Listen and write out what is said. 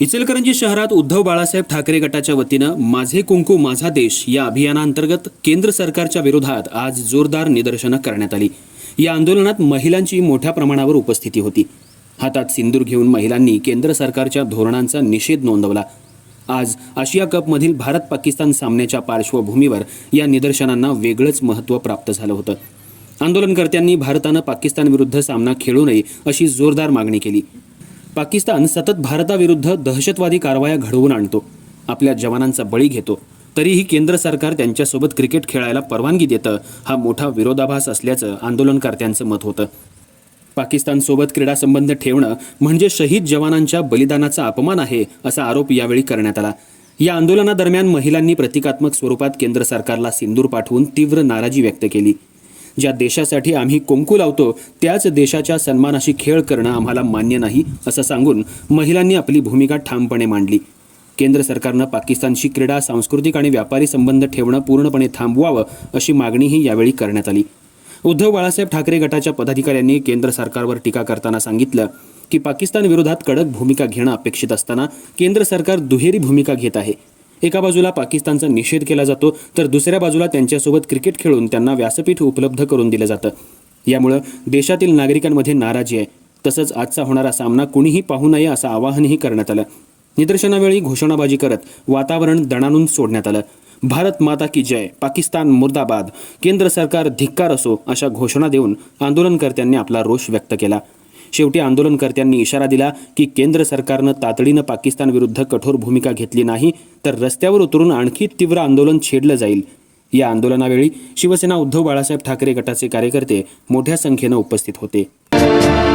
इचलकरंजी शहरात उद्धव बाळासाहेब ठाकरे गटाच्या वतीनं माझे कुंकू माझा देश या अभियानांतर्गत केंद्र सरकारच्या विरोधात आज जोरदार निदर्शनं करण्यात आली. या आंदोलनात महिलांची मोठ्या प्रमाणावर उपस्थिती होती. हातात सिंदूर घेऊन महिलांनी केंद्र सरकारच्या धोरणांचा निषेध नोंदवला. आज आशिया कपमधील भारत पाकिस्तान सामन्याच्या पार्श्वभूमीवर या निदर्शनांना वेगळंच महत्त्व प्राप्त झालं होतं. आंदोलनकर्त्यांनी भारतानं पाकिस्तानविरुद्ध सामना खेळू नये अशी जोरदार मागणी केली. पाकिस्तान सतत भारताविरुद्ध दहशतवादी कारवाया घडवून आणतो. आपल्या जवानांचा बळी घेतो. तरीही केंद्र सरकार त्यांच्यासोबत क्रिकेट खेळायला परवानगी देतं हा मोठा विरोधाभास असल्याचं आंदोलनकर्त्यांचं मत होतं. पाकिस्तानसोबत क्रीडा संबंध ठेवणं म्हणजे शहीद जवानांच्या बलिदानाचा अपमान आहे असा आरोप यावेळी करण्यात आला. या आंदोलनादरम्यान महिलांनी प्रतिकात्मक स्वरूपात केंद्र सरकारला सिंदूर पाठवून तीव्र नाराजी व्यक्त केली. ज्या देशासाठी आम्ही कुंकू लावतो त्याच देशाच्या सन्मानाशी खेळ करणं आम्हाला मान्य नाही असं सांगून महिलांनी आपली भूमिका ठामपणे मांडली. केंद्र सरकारनं पाकिस्तानशी क्रीडा सांस्कृतिक आणि व्यापारी संबंध ठेवणं पूर्णपणे थांबवावं अशी मागणीही यावेळी करण्यात आली. उद्धव बाळासाहेब ठाकरे गटाच्या पदाधिकाऱ्यांनी केंद्र सरकारवर टीका करताना सांगितलं की पाकिस्तान विरोधात कडक भूमिका घेणं अपेक्षित असताना केंद्र सरकार दुहेरी भूमिका घेत आहे. एका बाजूला पाकिस्तानचा निषेध केला जातो तर दुसऱ्या बाजूला त्यांच्यासोबत क्रिकेट खेळून त्यांना व्यासपीठ उपलब्ध करून दिलं जातं. यामुळं देशातील नागरिकांमध्ये नाराजी आहे. तसंच आजचा होणारा सामना कुणीही पाहू नये असं आवाहनही करण्यात आलं. निदर्शनावेळी घोषणाबाजी करत वातावरण दणानून सोडण्यात आलं. भारत माता की जय पाकिस्तान मुर्दाबाद केंद्र सरकार धिक्कार असो अशा घोषणा देऊन आंदोलनकर्त्यांनी आपला रोष व्यक्त केला. शेवटी आंदोलनकर्त्यांनी इशारा दिला की केंद्र सरकारनं तातडीनं पाकिस्तान विरुद्ध कठोर भूमिका घेतली नाही तर रस्त्यावर उतरून आणखी तीव्र आंदोलन छेडलं जाईल. या आंदोलनावेळी शिवसेना उद्धव बाळासाहेब ठाकरे गटाचे कार्यकर्ते मोठ्या संख्येनं उपस्थित होते.